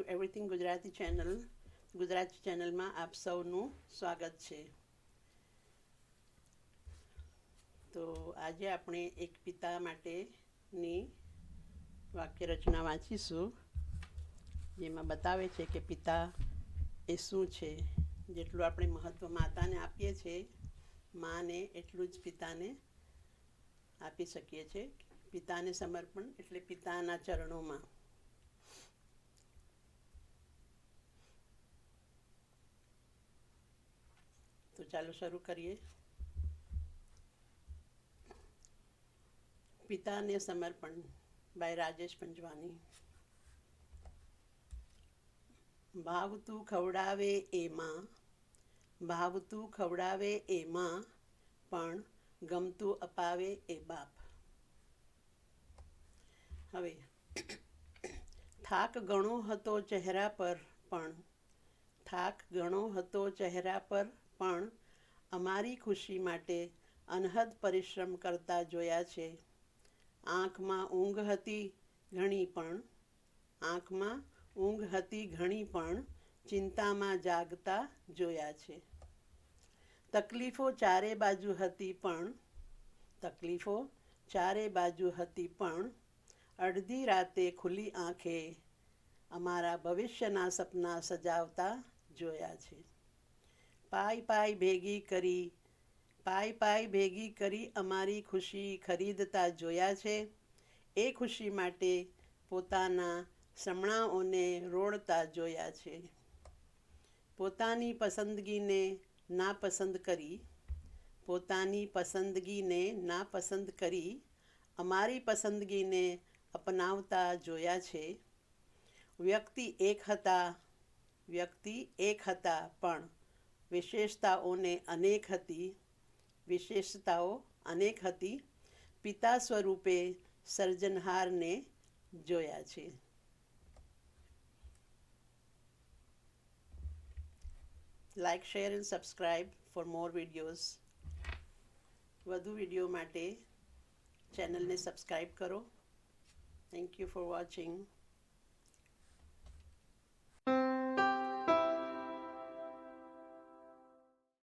To everything Gujarati channel Gujarati ચેનલમાં આપ સૌનું સ્વાગત છે. તો આજે આપણે એક પિતા માટેની વાક્ય રચના વાંચીશું, જેમાં બતાવે છે કે પિતા એ શું છે, જેટલું આપણે મહત્ત્વ માતાને આપીએ છીએ માને એટલું જ પિતાને આપી શકીએ છીએ પિતાને સમર્પણ એટલે પિતાના ચરણોમાં. ચાલો શરૂ કરીએ. પિતાને સમર્પણ બાય રાજેશ પંજવાની. ભાવતું ખવડાવે એમાં ભાવતું ખવડાવે એમાં પણ ગમતું અપાવે એ બાપ. હવે, થાક ઘણો હતો ચહેરા પર પણ, થાક ઘણો હતો ચહેરા પર પણ અમારી ખુશી માટે અનહદ પરિશ્રમ કરતા જોયા છે. આંખમાં ઊંઘ હતી ઘણી પણ, આંખમાં ઊંઘ હતી ઘણી પણ ચિંતામાં જાગતા જોયા છે. તકલીફો ચારે બાજુ હતી પણ, તકલીફો ચારે બાજુ હતી પણ, અડધી રાતે ખુલ્લી આંખે અમારા ભવિષ્યના સપના સજાવતા જોયા છે. પાય પાય ભેગી કરી પાય પાય ભેગી કરી અમારી ખુશી ખરીદતા જોયા છે. એ ખુશી માટે પોતાના સમણાઓને રોડતા જોયા છે. પોતાની પસંદગીને નાપસંદ કરી, પોતાની પસંદગીને નાપસંદ કરી અમારી પસંદગીને અપનાવતા જોયા છે. વ્યક્તિ એક હતા, વ્યક્તિ એક હતા પણ વિશેષતાઓને અનેક હતી. વિશેષતાઓ અનેક હતી. પિતા સ્વરૂપે સર્જનહારને જોયા છે. Like share and subscribe for more videos વધુ વીડિયો માટે ચેનલને સબસ્ક્રાઈબ કરો. Thank you for watching